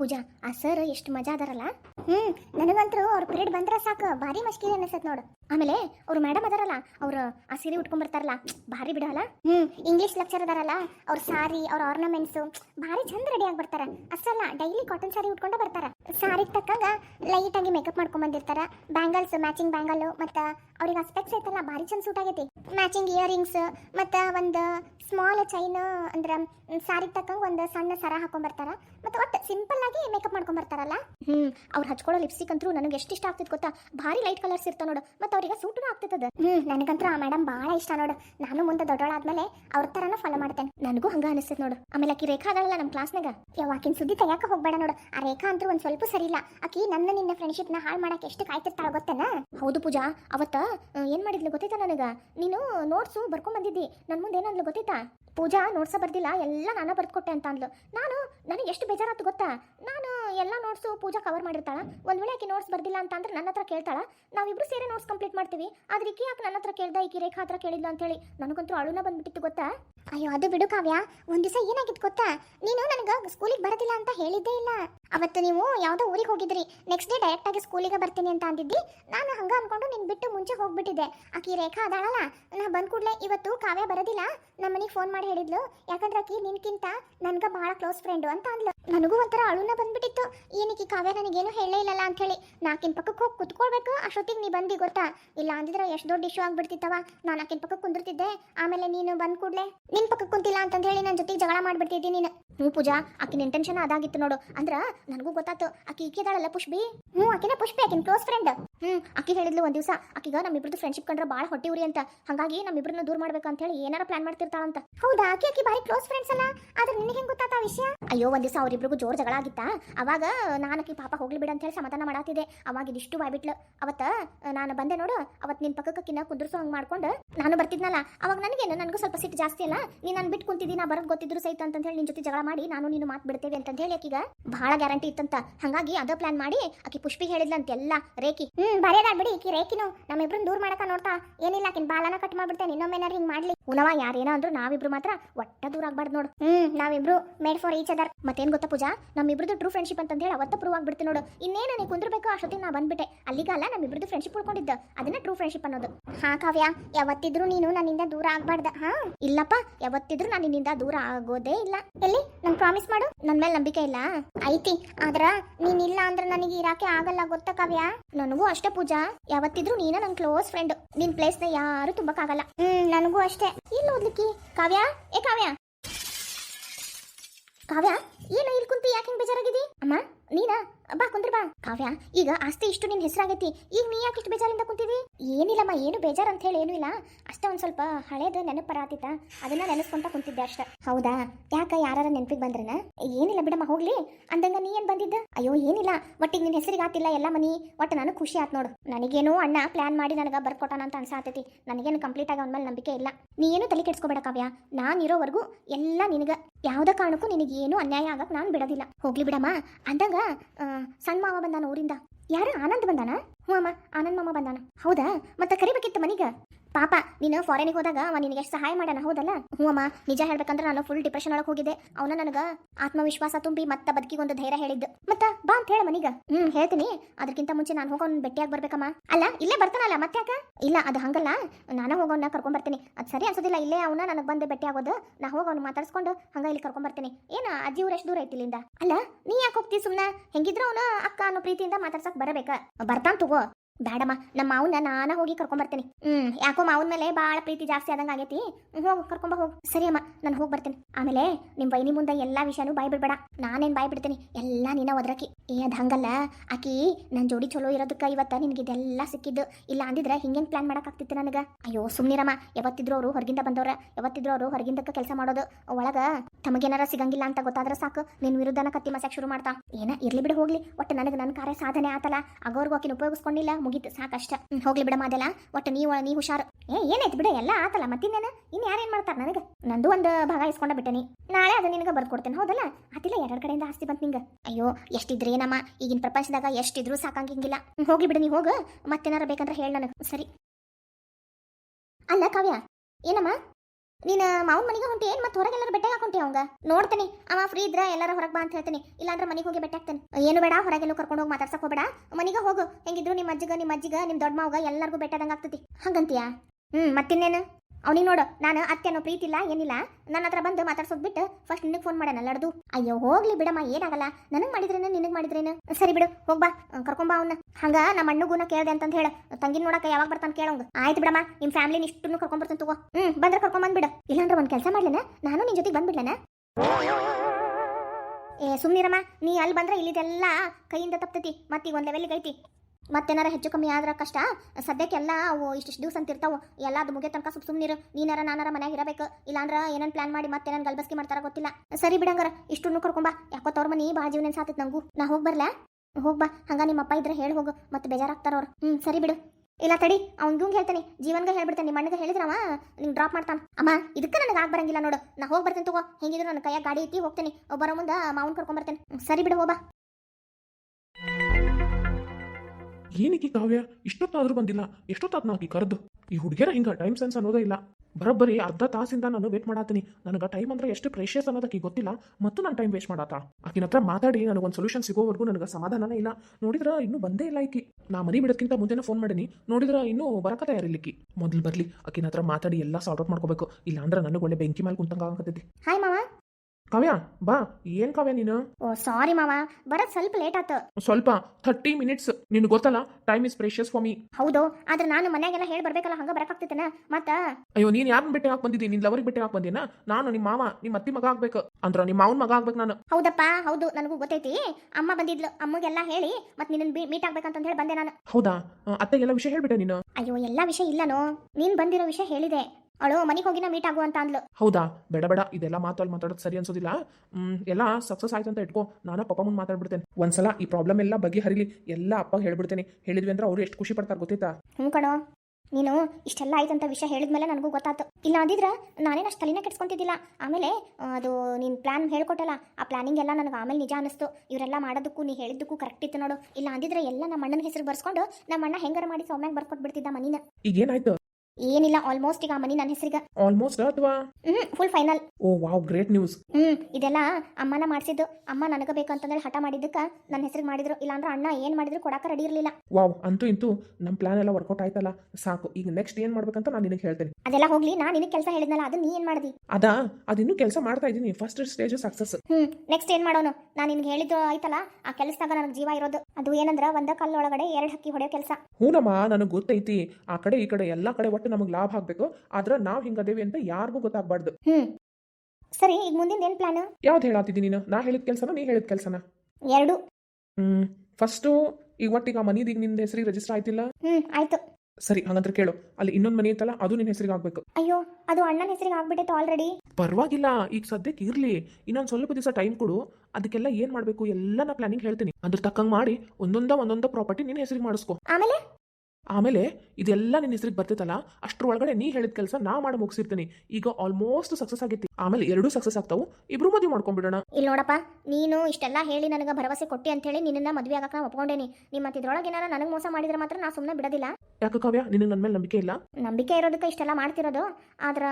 ಪೂಜಾ, ಆ ಸರ್ ಎಷ್ಟು ಮಜಾ ಅದಾರಲ್ಲ? ಹ್ಮ್ ನನಗಂತರೂ ಅವ್ರ ಪಿರಿಯಡ್ ಬಂದ್ರೆ ಸಾಕು, ಭಾರಿ ಮಸ್ಕಿ ಅನ್ನಿಸತ್ ನೋಡು. ಆಮೇಲೆ ಅವ್ರು ಮೇಡಮ್ ಅದಾರಲ್ಲ, ಅವ್ರ ಆ ಸೀರೆ ಉಟ್ಕೊಂಡ್ ಬರ್ತಾರಲ್ಲ ಭಾರಿ ಬಿಡಲ್ಲ? ಹ್ಮ್ ಇಂಗ್ಲೀಷ್ ಲೆಕ್ಚರ್ ಅದಾರಲ್ಲ, ಅವ್ರ ಸಾರಿ ಅವ್ರ ಆರ್ನಮೆಂಟ್ಸು ಭಾರಿ ಚಂದ ರೆಡಿ ಆಗಿ ಬರ್ತಾರ ಅಷ್ಟಲ್ಲ ಡೈಲಿ ಕಾಟನ್ ಸಾರಿ ಉಟ್ಕೊಂಡು ಬರ್ತಾರ. ಸಾರಿ ತಕ್ಕಂಗ ಲೈಟ್ ಆಗಿ ಮೇಕಪ್ ಮಾಡ್ಕೊಂಡ್ ಬಂದಿರ್ತಾರ. ಬ್ಯಾಂಗಲ್ಸ್ ಮ್ಯಾಚಿಂಗ್ ಬ್ಯಾಂಗಲ್ ಮತ್ತ ಅವ್ರಿಗೆ ಅಸ್ಪೆಕ್ಟ್ಸ್ ಐತಲ್ಲ, ಭಾರಿ ಚಂದ ಸೂಟ್ ಆಗೈತಿ. ಮ್ಯಾಚಿಂಗ್ ಇಯರಿಂಗ್ಸ್ ಮತ್ತ ಒಂದು ಸ್ಮಾಲ್ ಚೈನ್ ಅಂದ್ರ ಸಾರಿ ತಕ್ಕಂಗ ಒಂದು ಸಣ್ಣ ಸರ ಹಾಕೊಂಡ್ ಬರ್ತಾರ ಸಿಂಪಲ್ ಆಗಿ ಮೇಕಪ್ ಮಾಡ್ಕೊಂಡ್ ಬರ್ತಾರಲ್ಲ ಹ್ಮ್, ಅವ್ರು ಹಚ್ಕೊಳ್ಳೋ ಲಿಪ್ಸ್ಟಿಕ್ ಅಂತೂ ನನಗೆ ಎಷ್ಟು ಇಷ್ಟ ಆಗ್ತಿತ್ತು ಗೊತ್ತಾ? ಭಾರಿ ಲೈಟ್ ಕಲರ್ಸ್ ಇರ್ತಾವ ನೋಡು, ಮತ್ತೆ ಅವ್ರಿಗೆ ಸೂಟು ಆಗ್ತದ ಹ್ಮ್, ನನಗಂತೂ ಆ ಮೇಡಮ್ ಬಹಳ ಇಷ್ಟ ನೋಡು. ನಾನು ಮುಂದೆ ದೊಡ್ಡೋಳಾದ್ಮೇಲೆ ಅವ್ರ ತರನ ಫಾಲೋ ಮಾಡ್ತೇನೆ. ನನಗೂ ಹಂಗ ಅನಿಸ್ತದ ನೋಡು. ಆಮೇಲೆ ಆಕಿ ರೇಖಾ ಅದಳಲ್ಲ ನಮ್ಮ ಕ್ಲಾಸ್ನಾಗ ಯಾವ ಆಕಿನ ಸುದ್ದಿ ತೆಗಿಯಾಕ ಹೋಗ್ಬೇಡ ನೋಡು. ಆ ರೇಖಾ ಅಂತೂ ಒಂದ್ ಸ್ವಲ್ಪ ಸರಿ ಇಲ್ಲ. ಆಕಿ ನನ್ನ ನಿನ್ನ ಫ್ರೆಂಡ್ಶಿಪ್ನ ಹಾಳು ಮಾಡಕ್ಕೆ ಎಷ್ಟು ಕಾಯ್ತಿರ್ತಾಳ ಗೊತ್ತೇನ? ಹೌದು ಪೂಜಾ, ಅವತ್ತ ಏನ್ ಮಾಡಿದ್ಲು ಗೊತ್ತೈತಾ ನನಗ? ನೀನು ನೋಟ್ಸು ಬರ್ಕೊಂಡ್ ಬಂದಿದ್ದಿ. ನನ್ ಮುಂದೆ ಏನಂದ್ಲು ಗೊತ್ತೈತಾ? ಪೂಜಾ ನೋಟ್ಸ ಬರ್ದಿಲ್ಲ, ಎಲ್ಲ ನಾನು ಬರ್ಕೊಟ್ಟೆ ಅಂತ ಅಂದ್ಲು. ನಾನು, ನನಗೆ ಎಷ್ಟು ಬೇಜಾರಾತು ಗೊತ್ತಾ? ನಾನು ಎಲ್ಲ ನೋಟ್ಸು ಪೂಜಾ ಕವರ್ ಮಾಡಿರ್ತಾಳ. ಒಂದು ವೇಳೆ ಆಕೆ ನೋಟ್ಸ್ ಬರ್ದಿಲ್ಲ ಅಂತ ಅಂದ್ರೆ ನನ್ನ ಹತ್ರ ಕೇಳ್ತಾಳ. ನಾವಿಬ್ರು ಸೇರಿ ನೋಟ್ಸ್ ಕಂಪ್ಲೀಟ್ ಮಾಡ್ತೀವಿ. ಆದ್ರೆ ಯಾಕೆ ನನ್ನ ಹತ್ರ ಕೇಳ್ದ? ಈಕಿ ರೇಖಾ ಹತ್ರ ಕೇಳಿದ್ಲು ಅಂತ ಹೇಳಿ ನನಗಂತೂ ಅಳುನ ಬಂದ್ಬಿಟ್ಟಿತ್ತು ಗೊತ್ತಾ? ಅಯ್ಯೋ, ಅದು ಬಿಡು ಕಾವ್ಯ. ಒಂದ್ ದಿವಸ ಏನಾಗಿತ್ತು ಗೊತ್ತಾ? ನೀನು ನನಗೆ ಸ್ಕೂಲಿಗೆ ಬರೋದಿಲ್ಲ ಅಂತ ಹೇಳಿದ್ದೇ ಇಲ್ಲ. ಅವತ್ತು ನೀವು ಯಾವ್ದೋ ಊರಿಗೆ ಹೋಗಿದ್ರಿ. ನೆಕ್ಸ್ಟ್ ಡೇ ಡೈರೆಕ್ಟ್ ಆಗಿ ಸ್ಕೂಲಿಗೆ ಬರ್ತೀನಿ ಅಂತ ಅಂದಿದ್ದಿ. ನಾನು ಹಂಗ ಅನ್ಕೊಂಡು ನಿನ್ ಬಿಟ್ಟು ಮುಂಚೆ ಹೋಗ್ಬಿಟ್ಟಿದ್ದೆ. ಆಕಿ ರೇಖಾ ಅದಾಳಲ್ಲ, ನಾ ಬಂದ್ ಕೂಡ್ಲೆ ಇವತ್ತು ಕಾವ್ಯ ಬರೋದಿಲ್ಲ. ನಮ್ಮ ಫೋನ್ ಮಾಡಿ ಹೇಳಿದ್ಲು. ಯಾಕಂದ್ರೆ ಆಕಿ ನಿನ್ಕಿಂತ ನನ್ಗ ಬಹಳ ಕ್ಲೋಸ್ ಫ್ರೆಂಡು ಅಂತ ಅಂದ್ಲು. ನನಗೂ ಒಂಥರ ಅಳುನ ಬಂದ್ಬಿಟ್ಟಿತ್ತು. ಏನಕ್ಕೆ ಕಾವ್ಯ ನನಗೇನು ಹೇಳೇ ಇಲ್ಲಲ್ಲ ಅಂತ ಹೇಳಿ. ನಾಕಿನ ಪಕ್ಕಕ್ಕೆ ಹೋಗಿ ಕುತ್ಕೊಳ್ಬೇಕು. ಅಷ್ಟೊತ್ತಿಗೆ ನೀ ಬಂದಿ ಗೊತ್ತಾ? ಇಲ್ಲ ಅಂದಿದ್ರೆ ಎಷ್ಟು ದೊಡ್ಡ ಇಶ್ಯೂ ಆಗ್ಬಿಡ್ತಿತ್ತವ. ನಾನು ಆಕಿನ ಪಕ್ಕಕ್ಕೆ ಕುಂದಿರ್ತಿದ್ದೆ. ಆಮೇಲೆ ನೀನು ಬಂದ್ ಕೂಡ್ಲೆ ನಿನ್ ಪಕ್ಕ ಕುಂತಿಲ್ಲ ಅಂತಂದ ಹೇಳಿ ನನ್ನ ಜೊತೆಗೆ ಜಗಳ ಮಾಡ್ಬಿಡ್ತಿದ್ದಿ ನೀನು. ಹ್ಞೂ ಪೂಜಾ, ಆಕಿನ ಇಂಟೆನ್ಷನ್ ಅದಾಗಿತ್ತು ನೋಡು. ಅಂದ್ರ ನನಗೂ ಗೊತ್ತಾತು, ಆಕಿ ಈಕಿದಾಳಲ್ಲ ಪುಷ್ಪಿ? ಹ್ಞೂ, ಆಕಿನ ಪುಷ್ಪಿ, ಆಕಿನ ಕ್ಲೋಸ್ ಫ್ರೆಂಡ್ ಹ್ಮ್ ಆಕಿ ಹೇಳಿದ್ಲು ಒಂದ್ ದಿವಸ, ಆಕಿಗ ನಮ್ಮಿಬ್ರದ್ದು ಫ್ರೆಂಡ್ಶಿಪ್ ಕಂಡ್ರೆ ಭಾಳ ಹೊಟ್ಟಿ ಉರಿ ಅಂತ. ಹಂಗಾಗಿ ನಮ್ಮಿಬ್ರನ್ನ ದೂರ ಮಾಡ್ಬೇಕಂತ ಹೇಳಿ ಏನಾರ ಪ್ಲಾನ್ ಮಾಡ್ತಿರ್ತಾಳಂತ ಹೌದಾ, ಆಕಿ ಆಕಿ ಬಾರಿ ಕ್ಲೋಸ್ ಫ್ರೆಂಡ್ಸ್ ಅಲ್ಲ? ಆದ್ರೆ ನಿನಗೆ ಹೆಂಗ್ ಗೊತ್ತಾತ ವಿಷಯ? ಅಯ್ಯೋ, ಒಂದ್ ದಿವಸ ಅವ್ರಿಬ್ರಿಗೂ ಜೋರ್ ಜಗಳ ಆಗಿತ್ತಾ? ಅವಾಗ ನಾನು ಆಕಿ ಪಾಪ ಹೋಗ್ಲಿ ಬಿಡ ಅಂತ ಹೇಳಿ ಸಮಾಧಾನ ಮಾಡಾತಿದೆ ಅವಾಗ ಇದಿಷ್ಟು ಬಾಯ್ಬಿಟ್ಲು. ಅವತ್ತ ನಾನು ಬಂದೆ ನೋಡು. ಅವತ್ ನಿನ್ ಪಕ್ಕಕ್ಕಿನ ಕುಂದ್ರಸೋ ಹಂಗ್ ಮಾಡ್ಕೊಂಡು ನಾನು ಬರ್ತಿದ್ನಲ್ಲ. ಅವಾಗ ನನಗೇನು? ನನಗೂ ಸ್ವಲ್ಪ ಸಿಟ್ಟು ಜಾಸ್ತಿ ಅಲ್ಲ? ನೀ ನಾನು ಬಿಟ್ಟು ಕುಂತಿದ್ದೀನಿ ನಾ ಬರೋದ್ ಗೊತ್ತಿದ್ರು ಸಹಿತ ಅಂತ ಹೇಳಿ ನಿನ್ ಜೊತೆ ಜಗಳ ಮಾಡಿ ನಾನು ನೀನು ಮಾತು ಬಿಡ್ತೇವೆ ಅಂತ ಹೇಳಿ ಆಕಿಗ. ಬಹಳ ಗ್ಯಾರಂಟಿ ಇತ್ತಂತ. ಹಂಗಾಗಿ ಅದ ಪ್ಲಾನ್ ಮಾಡಿ ಆಕಿ ಪುಷ್ಪಿ ಹೇಳಿದ್ಲಂತ ಎಲ್ಲ ರೇಖಿ. ಹ್ಮ್ ಬರೆಯದಾಡ್ ಬಿಡಿ ಈಕಿ ರೇಖಿನು. ನಮ್ಮಿಬ್ರನ್ನ ದೂರ ಮಾಡಕ ನೋಡ್ತಾ. ಏನಿಲ್ಲ ಆಕಿನ ಬಾಲನ ಕಟ್ ಮಾಡ್ಬಿಡ್ತೇನೆ ಇನ್ನೊಮ್ಮೆನಾರು ಹಿಂಗ್ ಮಾಡ್ಲಿ. ಉನವ ಯಾರೇನೋ ಅಂದ್ರು ನಾವಿಬ್ರು ಮಾತ್ರ ಒಟ್ಟ ದೂರ ಆಗ್ಬಾರ್ದು ನೋಡು. ಹ್ಮ್ ನಾವಿಬ್ರು ಮೇಡ್ ಫಾರ್ ಈಚ್ ಅದರ್ ಮತ್ತೇನ್ ಗೊತ್ತಾ ಪೂಜಾ? ನಮ್ಮಿಬ್ರದ್ದು ಟ್ರೂ ಫ್ರೆಂಡ್ಶಿಪ್ ಅಂತ ಹೇಳಿ ಅವತ್ತ ಪ್ರೂವ್ ಆಗ್ಬಿಡ್ತು ನೋಡು. ಇನ್ನೇನು ನೀ ಕುಂದ್ರಬೇಕು ಅಷ್ಟೊತ್ತಿಗೆ ನಾ ಬಂದ್ಬಿಟ್ಟೆ. ಅಲ್ಲಿಗಲ್ಲ ನಮ್ಮಿಬ್ರದ್ದು ಫ್ರೆಂಡ್ಶಿಪ್ ಉಳ್ಕೊಂಡಿದ್ದ. ಅದನ್ನ ಟ್ರೂ ಫ್ರೆಂಡ್ಶಿಪ್ ಅನ್ನೋದು. ಹಾ ಕಾವ್ಯ. ಯಾವತ್ತಿದ್ರು ನೀನು ನನ್ನಿಂದ ದೂರ ಆಗ್ಬಾರ್ದ. ಹಾ? ಇಲ್ಲಪ್ಪ ಯಾವತ್ತಿದ್ರು ನಾನು ನಿನ್ನಿಂದ ದೂರ ಆಗೋದೇ ಇಲ್ಲ. ಎಲ್ಲಿ? ನನ್ ಪ್ರಾಮಿಸ್ ಮಾಡು. ನನ್ ಮೇಲೆ ನಂಬಿಕೆ ಇಲ್ಲ. ಐತಿ, ಆದ್ರ ನೀನಿಲ್ಲ ಅಂದ್ರೆ ನನಗೆ ಇರಾಕೆ ಆಗಲ್ಲ, ಗೊತ್ತಾ ಕಾವ್ಯ? ನನಗೂ ಅಷ್ಟೇ ಪೂಜಾ. ಯಾವತ್ತಿದ್ರು ನೀನ ನನ್ ಕ್ಲೋಸ್ ಫ್ರೆಂಡ್ ನಿನ್ ಪ್ಲೇಸ್ನ ಯಾರು ತುಂಬಕ್ಕಾಗಲ್ಲ. ಹ್ಮ್, ನನಗೂ ಅಷ್ಟೇ. ಇಲ್ಲ ಓದ್ಲಿಕ್ಕಿ? ಕಾವ್ಯ? ಏ ಕಾವ್ಯ! ಕಾವ್ಯ, ಏನ ಇಲ್ಲಿ ಕುಂತಿ ಯಾಕೆ ಬೇಜಾರಾಗಿದಿ? ಅಮ್ಮ, ನೀನಾ? ಬಾ, ಕುಂದ್ರ ಬಾ. ಕಾವ್ಯ, ಈಗ ಆಸ್ತಿ ಇಷ್ಟು ನಿನ್ ಹೆಸರಾಗೈತಿ. ಈಗ ನೀ ಯಾಕೆ ಇಷ್ಟು ಬೇಜಾರಿಂದ ಕುಂತಿದಿ ಏನಿಲ್ಲಮ್ಮ, ಏನು ಬೇಜಾರ್ ಅಂತ ಹೇಳಿ ಏನೂ ಇಲ್ಲ. ಅಷ್ಟೇ ಒಂದ್ ಸ್ವಲ್ಪ ಹಳೇದು ನೆನಪು ಬರಾತಿತ್ತ. ಅದನ್ನ ನೆನೆಸ್ಕೊಂತ ಕುಂತಿದ್ದೆ ಅಷ್ಟ. ಹೌದಾ? ಯಾಕ ಯಾರ ನೆನಪಿಗೆ ಬಂದ್ರನ? ಏನಿಲ್ಲ ಬಿಡಮ್ಮ, ಹೋಗ್ಲಿ. ಅಂದಂಗ ನೀ ಏನ್ ಬಂದಿದ್ದ? ಅಯ್ಯೋ, ಏನಿಲ್ಲ. ಒಟ್ಟಿಗೆ ನಿನ್ ಹೆಸರಿಗೆ ಆತಿಲ್ಲ ಎಲ್ಲ ಮನಿ. ಒಟ್ಟು ನಾನು ಖುಷಿ ಆತ್ ನೋಡು. ನನಗೇನು ಅಣ್ಣ ಪ್ಲಾನ್ ಮಾಡಿ ನನಗ ಬರ್ಕೊಟ್ಟಾನ ಅಂತ ಅನ್ಸಾತೈತಿ ನನಗೇನು ಕಂಪ್ಲೀಟ್ ಆಗಿ ಮೇಲೆ ನಂಬಿಕೆ ಇಲ್ಲ. ನೀ ಏನು ತಲೆ ಕೆಡ್ಸ್ಕೊಬೇಡ ಕಾವ್ಯ. ನಾನು ಇರೋವರೆಗೂ ಎಲ್ಲ ನಿನಗ. ಯಾವ್ದ ಕಾರಣಕ್ಕೂ ನಿನಗೇನು ಅನ್ಯಾಯ ಆಗಕ್ ನಾನು ಬಿಡೋದಿಲ್ಲ. ಹೋಗ್ಲಿ ಬಿಡಮ್ಮ. ಅಂದಂಗ ಸಣ್ಣ ಮಾವ ಬಂದಾನ ಊರಿಂದ? ಯಾರ ಆನಂದ್ ಬಂದಾನ? ಹ್ಞೂ ಅಮ್ಮ, ಆನಂದ್ ಮಾಮ ಬಂದಾನ. ಹೌದಾ? ಮತ್ತೆ ಕರಿಬೇಕಿತ್ತು ಮನಿಗ? ಪಾಪ, ನೀನು ಫಾರಿನಿಗೆ ಹೋದಾಗ ಅವ ನಿನಗೆ ಎಷ್ಟು ಸಹಾಯ ಮಾಡ್ಯಾನ, ಹೌದಲ್ಲ? ಹ್ಞೂ ಅಮ್ಮ, ನಿಜ ಹೇಳ್ಬೇಕಂದ್ರೆ ನಾನು ಫುಲ್ ಡಿಪ್ರೆಷನ್ ಒಳಗೆ ಹೋಗಿದ್ದೆ. ಅವನ ನನಗ ಆತ್ಮವಿಶ್ವಾಸ ತುಂಬಿ ಮತ್ತೆ ಬದುಕಿಗೊಂದು ಧೈರ್ಯ ಹೇಳಿದ್ದು. ಮತ್ತ ಬಾ ಅಂತ ಹೇಳ ಮನಿಗ ಹ್ಞೂ, ಹೇಳ್ತೀನಿ. ಅದಕ್ಕಿಂತ ಮುಂಚೆ ನಾನು ಹೋಗೋನ್ ಭೇಟಿಯಾಗಿ ಬರ್ಬೇಕಮ್ಮ. ಅಲ್ಲ, ಇಲ್ಲೇ ಬರ್ತಾನಲ್ಲ, ಮತ್ತ್ಯಾಕ? ಇಲ್ಲ, ಅದು ಹಂಗಲ್ಲ. ನಾನು ಹೋಗೋನ್ನ ಕರ್ಕೊಂಡ್ ಬರ್ತೀನಿ. ಅದು ಸರಿ ಅನ್ಸೋದಿಲ್ಲ, ಇಲ್ಲೇ ಅವನ ನನಗೆ ಬಂದು ಭೇಟಿ ಆಗೋದು. ನಾ ಹೋಗಿ ಅವ್ನು ಮಾತಾಡ್ಸ್ಕೊಂಡು ಹಂಗ ಇಲ್ಲಿ ಕರ್ಕೊಂಡ್ ಬರ್ತೀನಿ. ಏನ ಅಜ್ಜಿ ಊರು ಎಷ್ಟು ದೂರ ಐತಿ ಇಲ್ಲಿಂದ? ಅಲ್ಲ, ನೀ ಯಾಕೆ ಹೋಗ್ತಿ ಸುಮ್ಮನೆ ಹೆಂಗಿದ್ರು ಅವನು ಅಕ್ಕ ಅನ್ನೋ ಪ್ರೀತಿಯಿಂದ ಮಾತಾಡ್ಸಕ್ ಬರಬೇಕ. ಬರ್ತಾನ್ ತಗೋ. ಬೇಡಮ್ಮ ನಮ್ಮ ಮಾವನ್ನ ನಾನ ಹೋಗಿ ಕರ್ಕೊಂಡ್ ಬರ್ತೀನಿ. ಹ್ಮ್, ಯಾಕೋ ಮಾವನ ಮೇಲೆ ಭಾಳ ಪ್ರೀತಿ ಜಾಸ್ತಿ ಆದಂಗ ಆಗೈತಿ. ಹೋಗಿ ಕರ್ಕೊಂಬ ಹೋಗು. ಸರಿ ಅಮ್ಮ, ನಾನು ಹೋಗಿ ಬರ್ತೀನಿ. ಆಮೇಲೆ ನಿಮ್ಮ ವೈನಿ ಮುಂದೆ ಎಲ್ಲಾ ವಿಷಯನೂ ಬಾಯ್ ಬಿಡ್ಬೇಡ ನಾನೇನ್ ಬಾಯ್ ಬಿಡ್ತೀನಿ ಎಲ್ಲ ನಿನ್ನ ಒದ್ರಕಿ. ಏ, ಅದು ಹಂಗಲ್ಲ. ಆಕಿ ನನ್ನ ಜೋಡಿ ಚಲೋ ಇರೋದಕ್ಕ ಇವತ್ತ ನಿನಗೆ ಇದೆಲ್ಲ ಸಿಕ್ಕಿದ್ದು. ಇಲ್ಲ ಅಂದಿದ್ರೆ ಹಿಂಗೇನ್ ಪ್ಲಾನ್ ಮಾಡಕ್ ನನಗೆ. ಅಯ್ಯೋ, ಸುಮ್ನಿರಮ್ಮ. ಯಾವತ್ತಿದ್ರು ಅವರು ಹೊರಗಿಂದ ಬಂದವ್ರ. ಯಾವತ್ತಿದ್ರು ಅವರು ಹೊರಗಿಂದಕ್ಕ ಕೆಲಸ ಮಾಡೋದು. ಒಳಗ ತಮಗೇನಾರ ಸಿಗಂಗಿಲ್ಲ ಅಂತ ಗೊತ್ತಾದ್ರ ಸಾಕು. ನಿನ್ ವಿರುದ್ಧನ ಕತ್ತಿ ಮಸ್ಯಾಕ್ ಶುರು ಮಾಡ್ತಾ. ಏನ, ಇರ್ಲಿ ಬಿಡು, ಹೋಗ್ಲಿ. ಒಟ್ಟು ನನಗೆ ನನ್ನ ಕಾರ್ಯ ಸಾಧನೆ ಆತಲ್ಲ. ಆಗೋರ್ಗೂ ಆಕಿನ ಉಪಯೋಗಿಸ್ಕೊಂಡಿಲ್ಲ. ಮುಗೀತು, ಸಾಕಷ್ಟ. ಹೋಗ್ಲಿ ಬಿಡಮ್ಮ ಅದೆಲ್ಲ. ಒಟ್ಟು ನೀವು ನೀ ಹುಷಾರು. ಏ, ಏನಾಯ್ತು ಬಿಡ, ಎಲ್ಲ ಆತಲ್ಲ ಮತ್ತಿನ್ನೇನ? ಇನ್ ಯಾರೇನ್ ಮಾಡ್ತಾರ ನನಗೆ? ನಂದು ಒಂದು ಭಾಗ ಇಸ್ಕೊಂಡ ಬಿಟ್ಟನಿ ನಾಳೆ ಅದು ನಿನಗೆ ಬರ್ಕೊಡ್ತೇನೆ, ಹೌದಲ್ಲ? ಅದಿಲ್ಲ ಎರಡ್ ಕಡೆಯಿಂದ ಆಸ್ತಿ ಬಂತ ನಿಂಗ. ಅಯ್ಯೋ, ಎಷ್ಟಿದ್ರೆ ಏನಮ್ಮ? ಈಗಿನ ಪ್ರಪಂಚದಾಗ ಎಷ್ಟಿದ್ರು ಸಾಕಂಗಿಲ್ಲ ಹೋಗ್ಲಿ ಬಿಡ, ನೀ ಹೋಗು. ಮತ್ತೇನಾರ ಬೇಕಂದ್ರೆ ಹೇಳ ನನಗೆ. ಸರಿ. ಅಲ್ಲ, ಕಾವ್ಯ, ಏನಮ್ಮ? ನೀನು ಮಾವನ ಮನೆಗೆ ಹೊಂಟಿ ಏನು ಮತ್ತೆ ಹೊರಗೆಲ್ಲರೂ ಬೆಟ್ಟ ಹಾಕೊಂಟಿ ಅವಂಗ? ನೋಡ್ತೀನಿ, ಅವ ಫ್ರೀ ಇದ್ರ ಎಲ್ಲರೂ ಹೊರಗೆ ಬಾ ಅಂತ ಹೇಳ್ತೀನಿ. ಇಲ್ಲಾಂದ್ರೆ ಮನೆಗೆ ಹೋಗಿ ಬೆಟ್ಟ ಹಾಕ್ತೇನೆ. ಏನು ಬೇಡ ಹೊರಗೆಲ್ಲೂ ಕರ್ಕೊಂಡು ಹೋಗಿ ಮಾತಾಡ್ಸಕ್ ಹೋಗಬೇಡ. ಮನೆಗೆ ಹೋಗು, ಹೆಂಗಿದ್ರು ನಿಮ್ಮ ಅಜ್ಜಿಗ ನಿಮ್ಮ ಅಜ್ಜಿಗ ನಿಮ್ಮ ದೊಡ್ಡ ಮಾವಗ ಎಲ್ಲರಿಗೂ ಬೆಟ್ಟದಂಗೆ ಆಗ್ತತಿ. ಹಂಗಂತೀಯಾ? ಹ್ಞೂ ಮತ್ತಿನ್ನೇನು? ಅವ್ನಿಗೆ ನೋಡು, ನಾನು ಅತ್ತೆನೋ ಪ್ರೀತಿ ಇಲ್ಲ ಏನಿಲ್ಲ. ನನ್ನ ಹತ್ರ ಬಂದು ಮಾತಾಡ್ಸೋದ್ ಬಿಟ್ಟು ಫಸ್ಟ್ ನಿನಗೆ ಫೋನ್ ಮಾಡೋಣ ಲಡ್ದು ಅಯ್ಯೋ, ಹೋಗ್ಲಿ ಬಿಡಮ್ಮ, ಏನಾಗಲ್ಲ. ನನಗೆ ಮಾಡಿದ್ರೇನು, ನಿನಗೆ ಮಾಡಿದ್ರೇನು? ಸರಿ ಬಿಡು, ಹೋಗ್ಬಾ ಕರ್ಕೊಂಬಾ ಅವನ್ನ ಹಂಗ ನಮ್ಮ ಅಣ್ಣಗೂನ ಕೇಳ್ದೆ ಅಂತಂದು ಹೇಳ. ತಂಗಿನ ನೋಡಕ್ಕೆ ಯಾವಾಗ ಬರ್ತಾನೆ ಕೇಳೋಂಗ. ಆಯ್ತು ಬಿಡಮ್ಮ ನಿಮ್ಮ ಫ್ಯಾಮಿಲಿ ಇಷ್ಟನ್ನು ಕರ್ಕೊಂಡ್ಬರ್ತಾನೆ ತಗೋ. ಹ್ಮ್, ಬಂದ್ರೆ ಕರ್ಕೊಂಡ್ ಬಂದ್ಬಿಡು. ಇಲ್ಲಾಂದ್ರೆ ಒಂದ್ ಕೆಲಸ ಮಾಡ್ಲೇನ? ನಾನು ನಿನ್ ಜೊತೆಗೆ ಬಂದ್ಬಿಡ್ಲೇನ? ಏ, ಸುಮ್ನಿರಮ್ಮ, ನೀ ಅಲ್ಲಿ ಬಂದ್ರೆ ಇಲ್ಲಿದೆಲ್ಲ ಕೈಯಿಂದ ತಪ್ತತಿ. ಮತ್ತೀಗ ಒಂದ್ ಲೆವೆಲ್ಗೆ ಐತಿ. ಮತ್ತೇನಾರ ಹೆಚ್ಚು ಕಮ್ಮಿ ಆದ್ರೆ ಕಷ್ಟ? ಸದ್ಯಕ್ಕೆಲ್ಲ ಅವು ಇಷ್ಟಿಷ್ಟು ದಿವಸ ಅಂತ ಇರ್ತಾವೆ. ಎಲ್ಲ ಅದು ಮುಗಿಯ ತನಕ ಸುಮ್ ಸುಮ್ಮನಿರು ನೀನಾರ ನಾನಾರ ಮನ್ಯಾಗ ಇರಬೇಕು. ಇಲ್ಲಾಂದ್ರ ಏನೇನು ಪ್ಲಾನ್ ಮಾಡಿ ಮತ್ತೇನೇನು ಗಲ್ಬಸ್ಕಿ ಮಾಡ್ತಾರ ಗೊತ್ತಿಲ್ಲ. ಸರಿ ಬಿಡಂಗಾರ ಇಷ್ಟು ಕರ್ಕೊಂಬಾ ಯಾಕೋ ತವ್ರ ಮನಿ ಬಾ ಜೀವನ ಸಾತಿತ್ ನಂಗೂ. ನಾ ಹೋಗ್ ಬರ್ಲಾ? ಹೋಗ್ಬಾ ಹಂಗ ನಿಮ್ಮ ಅಪ್ಪ ಇದ್ರೆ ಹೇಳಿ ಹೋಗು. ಮತ್ತೆ ಬೇಜಾರಾಗ್ತಾರ ಅವ್ರು. ಹ್ಞೂ ಸರಿ ಬಿಡು. ಇಲ್ಲ ತಡಿ ಅವ್ನ್ಗೂ ಹೇಳ್ತಾನೆ. ಜೀವನ್ಗೆ ಹೇಳ್ಬಿಡ್ತಾನೆ. ನಿಮ್ಮ ಅಣ್ಣಗೆ ಹೇಳಿದ್ರವ ನಿಂಗೆ ಡ್ರಾಪ್ ಮಾಡ್ತಾನ. ಅಮ್ಮ, ಇದಕ್ಕೆ ನನಗೆ ಆಗ್ ಬರಂಗಿಲ್ಲ ನೋಡು. ನಾ ಹೋಗಿ ಬರ್ತೇನೆ ತಗೋ. ಹೆಂಗಿದ್ರು ನನ್ನ ಕೈಯಾಗ ಗಾಡಿ ಐತಿ, ಹೋಗ್ತೇನೆ. ಬರೋ ಮುಂದೆ ಮಾವನ್ ಕರ್ಕೊಂಬರ್ತೇನೆ ಸರಿ ಬಿಡು ಹೋಗ್ಬಾ ಏನಕ್ಕೆ ಕಾವ್ಯ? ಇಷ್ಟೊತ್ತಾದ್ರೂ ಬಂದಿಲ್ಲ. ಎಷ್ಟೊತ್ತಾತ್ ನಾಕಿ ಕರೆದು? ಈ ಹುಡುಗಿಯರ ಹಿಂಗ ಟೈಮ್ ಸೆನ್ಸ್ ಅನ್ನೋದೇ ಇಲ್ಲ. ಬರೋಬ್ಬರಿ ಅರ್ಧ ತಾಸಿಂದ ನಾನು ವೇಟ್ ಮಾಡಾತೀನಿ. ನನಗೆ ಟೈಮ್ ಅಂದ್ರೆ ಎಷ್ಟು ಪ್ರೇಷಿಯಸ್ ಅನ್ನೋದಕ್ಕೆ ಗೊತ್ತಿಲ್ಲ. ಮತ್ತು ನಾನು ಟೈಮ್ ವೇಸ್ಟ್ ಮಾಡಾತ. ಆಕಿನ ಹತ್ರ ಮಾತಾಡಿ ನನಗೊಂದು ಸೊಲ್ಯೂಷನ್ ಸಿಗೋವರೆಗೂ ನನಗೆ ಸಮಾಧಾನನೇ ಇಲ್ಲ. ನೋಡಿದ್ರ ಇನ್ನೂ ಬಂದೇ ಇಲ್ಲ ಈಕಿ ನಾ ಮನಿ ಬಿಡೋದಕ್ಕಿಂತ ಮುಂಚೆನೇ ಫೋನ್ ಮಾಡೀನಿ. ನೋಡಿದ್ರ ಇನ್ನೂ ಬರಕ ತಯಾರಿಲಿಕ್ಕಿ ಮೊದಲು ಬರ್ಲಿ. ಆಕಿನ ಹತ್ರ ಮಾತಾಡಿ ಎಲ್ಲ ಸಾರ್ಟ್ ಔಟ್ ಮಾಡ್ಕೋಬೇಕು. ಇಲ್ಲಾಂದ್ರೆ ನನಗೆ ಒಳ್ಳೆ ಬೆಂಕಿ ಮೇಲೆ ಕುಂತಂಗ ಆಗತ್ತೈತಿ ಹಾಯ್ ಮಾವ. ಕಾವ್ಯ ಬಾ ಏನ್ ಕಾವ್ಯ ನೀನು? ಓ ಸಾರಿ ಮಾವ ಬರೋದ್ ಸ್ವಲ್ಪ ಲೇಟ್ ಆತು ಸ್ವಲ್ಪ ಥರ್ಟಿ ಮಿನಿಟ್ಸ್ ನಿನ್ ಗೊತ್ತಲ್ಲ time is precious for me ಹೌದು ಆದ್ರೆ ನಾನು ಮನ್ಯಾಗೆಲ್ಲ ಹೇಳಿ ಬರ್ಬೇಕಲ್ಲ ಹಂಗ ಬರಕಾಗ್ತೈತೇನ ಮತ್ತ? ಅಯ್ಯೋ ನೀನ್ ಯಾರನ್ನ ಬಿಟ್ಟೆ ಹಾಕ್ ಬಂದಿದ್ದೀನಿ ನಿನ್ ಲವರಿಗೆ ಬಿಟ್ಟೆ ಹಾಕ್ ಬಂದಿನ ನಾನು ನಿಮ್ಮ ಮಾವ ನಿಮ್ಮ ಅತ್ತಿ ಮಗ ಆಗ್ಬೇಕು. ಅಂದ್ರ ನಿಮ್ಮ ಮಾವನ್ ಮಗ ಆಗ್ಬೇಕು ನಾನು. ಹೌದಪ್ಪ ಹೌದು ನನಗೂ ಗೊತ್ತೈತಿ. ಅಮ್ಮ ಬಂದಿದ್ಲು ಅಮ್ಮಗೆಲ್ಲ ಹೇಳಿ ಮತ್ ನಿನ್ನ ಮೀಟ್ ಆಗ್ಬೇಕಂತ ಹೇಳಿ ಬಂದೆ ನಾನು. ಹೌದಾ? ಅತ್ತೆಗೆಲ್ಲ ವಿಷಯ ಹೇಳ್ಬಿಟ್ಟೆ ನೀನು? ಅಯ್ಯೋ ಎಲ್ಲಾ ವಿಷಯ ಇಲ್ಲನೋ? ನೀನ್ ಬಂದಿರೋ ವಿಷಯ ಹೇಳಿದೆ. ಅವಳು ಮನೆಗೆ ನಾ ಮೀಟ್ ಆಗು ಅಂತ ಅಂದ್ಲು. ಹೌದಾ? ಬೇಡ ಬೇಡ. ಇದೆಲ್ಲ ಮಾತಲ್ಲಿ ಮಾತಾಡೋದು ಸರಿ ಅನ್ಸೋದಿಲ್ಲ. ಹ್ಮ್ ಎಲ್ಲ ಸಕ್ಸಸ್ ಆಯ್ತು ಅಂತ ಇಟ್ಕೋ. ನಾನು ಪಪ್ಪ ಮುಂದೆ ಮಾತಾಡ್ಬಿಡ್ತೇನೆ. ಒಂದ್ಸಲ ಈ ಪ್ರಾಬ್ಲಮ್ ಎಲ್ಲ ಬಗೆಹರಿಲಿ. ಎಲ್ಲ ಅಪ್ಪ ಹೇಳ್ಬಿಡ್ತೇನೆ. ಹೇಳಿದ್ವಿ ಅಂದ್ರೆ ಅವ್ರು ಎಷ್ಟು ಖುಷಿ ಪಡ್ತಾರೆ ಗೊತ್ತೈತಾ? ಹ್ಞೂ ಕಣೋ. ನೀನು ಇಷ್ಟೆಲ್ಲ ಆಯ್ತಂತ ವಿಷಯ ಹೇಳಿದ್ಮೇಲೆ ನನಗೂ ಗೊತ್ತಾಯ್ತು. ಇಲ್ಲ ಅಂದಿದ್ರೆ ನಾನೇನು ಅಷ್ಟು ತಲೆನೇ ಕೆಡ್ಸ್ಕೊಂತಿದ್ದಿಲ್ಲ. ಆಮೇಲೆ ಆ, ಅದು ನೀನು ಪ್ಲಾನ್ ಹೇಳ್ಕೊಟ್ಟಲ್ಲ. ಆ ಪ್ಲಾನಿಂಗ್ ಎಲ್ಲ ನನಗೆ ಆಮೇಲೆ ನಿಜ ಅನಿಸ್ತು. ಇವರೆಲ್ಲ ಮಾಡೋದಕ್ಕೂ ನೀ ಹೇಳಿದ್ದಕ್ಕೂ ಕರೆಕ್ಟ್ ಇತ್ತು ನೋಡು. ಇಲ್ಲ ಅಂದಿದ್ರೆ ಎಲ್ಲ ನಮ್ಮ ಅಣ್ಣನ ಹೆಸರು ಬರ್ಸ್ಕೊಂಡು ನಮ್ಮ ಅಣ್ಣ ಹೆಂಗಾರ ಮಾಡಿ ಸೌಮ್ಯಾಗ ಬರ್ಕೊಟ್ಬಿಡ್ತಿದ್ದ ಮನಿನ. ಈಗ ಏನಾಯ್ತು ಏನಿಲ್ಲ ಆಲ್ಮೋಸ್ಟ್ ಈಗ ಆ ಮನಿ ನನ್ನ ಹೆಸರಿಗೆ. ಆಲ್ಮೋಸ್ಟ್ ಅಥವಾ ಹ್ಮ್ full final oh wow great news hmm ಇದೆಲ್ಲ ಅಮ್ಮನ ಮಾಡಿಸಿದ್ದು. ಅಮ್ಮ ನನಗ ಬೇಕಂತಂದ್ರೆ ಹಠ ಮಾಡಿದ್ದಕ್ಕ ನನ್ನ ಹೆಸರಿಗೆ ಮಾಡಿದ್ರು. ಇಲ್ಲಾಂದ್ರೆ ಅಣ್ಣ ಏನ್ ಮಾಡಿದ್ರು ಕೊಡಾಕ ರೆಡಿ ಇರಲಿಲ್ಲ. ವಾವ್ ಅಂತೂ ಇಂತೂ ನಮ್ಮ ಪ್ಲಾನ್ ಎಲ್ಲ ವರ್ಕೌಟ್ ಆಯ್ತಲ್ಲ. ಸಾಕು ಈಗ ನೆಕ್ಸ್ಟ್ ಏನ್ ಮಾಡ್ಬೇಕಂತ ನಾನು ನಿನಗೆ ಹೇಳ್ತೇನೆ. ಅದೆಲ್ಲ ಹೋಗ್ಲಿ ನಾನು ನಿನಗೆ ಕೆಲಸ ಹೇಳಿದ್ನಲ್ಲ ಅದು ನೀ ಏನ್ ಮಾಡಿದಿ? ಅದಾ? ಅದಿನ್ನೂ ಕೆಲಸ ಮಾಡ್ತಾ ಇದ್ದೀನಿ first stage success hmm next ಏನ್ ಮಾಡೋನು? ನಾನು ನಿನ್ಗೆ ಹೇಳಿದ್ದು ಆಯ್ತಲ್ಲ ಆ ಕೆಲಸದಾಗ ನನಗೆ ಜೀವ ಇರೋದು. ಅದು ಏನಂದ್ರ ಒಂದ ಕಲ್ಲೊಳಗಡೆ ಎರಡು ಹಕ್ಕಿ ಹೊಡೆಯೋ ಕೆಲಸ. ಹೂನಮ್ಮ ನನಗೆ ಗೊತ್ತೈತಿ. ಆ ಕಡೆ ಈ ಕಡೆ ಎಲ್ಲಾ ಕಡೆ ಒಟ್ಟು ನಮಗೆ ಲಾಭ ಆಗ್ಬೇಕು ಆದ್ರೆ ನಾವು ಹಿಂಗದೇವಿ ಅಂತ ಯಾರಿಗೂ ಗೊತ್ತಾಗ್ಬಾರ್ದು. ಹ್ಮ್. ಸರಿ ಈಗ ಮುಂದಿನ ಏನ್ ಪ್ಲಾನ್ ಯಾವ್ದು ಹೇಳಾತಿದ್ದೀನಿ ನೀನು? ನಾ ಹೇಳಿದ ಕೆಲಸನ ನೀ ಹೇಳಿದ ಕೆಲಸನ? ಎರಡು. ಹ್ಮ್ ಫಸ್ಟು ಈಗ ಒಟ್ಟಿಗೆ ಆ ಮನೀದು ಈಗ ನಿನ್ನ ಹೆಸರಿಗೆ ರಿಜಿಸ್ಟರ್ ಆಯ್ತಿಲ್ಲ? ಹ್ಮ್ ಆಯ್ತು. ಸರಿ ಹಂಗಂದ್ರೆ ಕೇಳು. ಅಲ್ಲಿ ಇನ್ನೊಂದು ಮನೆ ಐತಲ್ಲ ಅದು ನಿನ್ ಹೆಸರಿಗೆ ಆಗ್ಬೇಕು. ಅಯ್ಯೋ ಅದು ಅಣ್ಣನ ಹೆಸರಿಗೆ ಆಗ್ಬಿಟ್ಟೈತೆ ಆಲ್ರೆಡಿ ಪರವಾಗಿಲ್ಲ ಈಗ ಸದ್ಯಕ್ಕೆ ಇರ್ಲಿ. ಇನ್ನೊಂದು ಸ್ವಲ್ಪ ದಿವಸ ಟೈಮ್ ಕೊಡು. ಅದಕ್ಕೆಲ್ಲ ಏನ್ ಮಾಡಬೇಕು ಎಲ್ಲ ನಾ ಪ್ಲಾನಿಂಗ್ ಹೇಳ್ತೀನಿ. ಅದ್ರ ತಕ್ಕಂಗೆ ಮಾಡಿ ಒಂದೊಂದ ಒಂದೊಂದ ಪ್ರಾಪರ್ಟಿ ನಿನ್ ಹೆಸರಿಗೆ ಮಾಡಿಸ್ಕೊ. ಆಮೇಲೆ? ಆಮೇಲೆ ಇದೆಲ್ಲ ನಿನ್ನ ಹೆಸರಿಗೆ ಬರ್ತೈತಲ್ಲ ಅಷ್ಟ್ರೊಳಗಡೆ ನೀ ಹೇಳಿದ ಕೆಲಸ ನಾ ಮಾಡಿ ಮುಗಿಸಿರ್ತೀನಿ. ಈಗ ಆಲ್ಮೋಸ್ಟ್ ಸಕ್ಸಸ್ ಆಗೈತಿ. ಆಮೇಲೆ ಎರಡೂ ಸಕ್ಸಸ್ ಆಗ್ತಾವು. ಇಬ್ರು ಮದುವೆ ಮಾಡ್ಕೊಂಡ್ಬಿಡೋಣ. ಇಲ್ಲಿ ನೋಡಪ್ಪ ನೀನು ಇಷ್ಟೆಲ್ಲ ಹೇಳಿ ನನಗೆ ಭರವಸೆ ಕೊಟ್ಟಿ ಅಂತ ಹೇಳಿ ನಿನ್ನ ಮದುವೆ ಆಗಕ್ಕೆ ನಾ ಒಪ್ಕೊಂಡೇನಿ. ನಿಮ್ಮ ಇದ್ರೊಳಗೆ ಏನಾರ ನನಗೆ ಮೋಸ ಮಾಡಿದ್ರೆ ಮಾತ್ರ ನಾ ಸುಮ್ಮನೆ ಬಿಡೋದಿಲ್ಲ. ಯಾಕೆ ಕಾವ್ಯ? ನಿನಗೆ ನನ್ನ ಮೇಲೆ ನಂಬಿಕೆ ಇಲ್ಲ? ನಂಬಿಕೆ ಇರೋದಕ್ಕೆ ಇಷ್ಟೆಲ್ಲ ಮಾಡ್ತಿರೋದು. ಆದ್ರ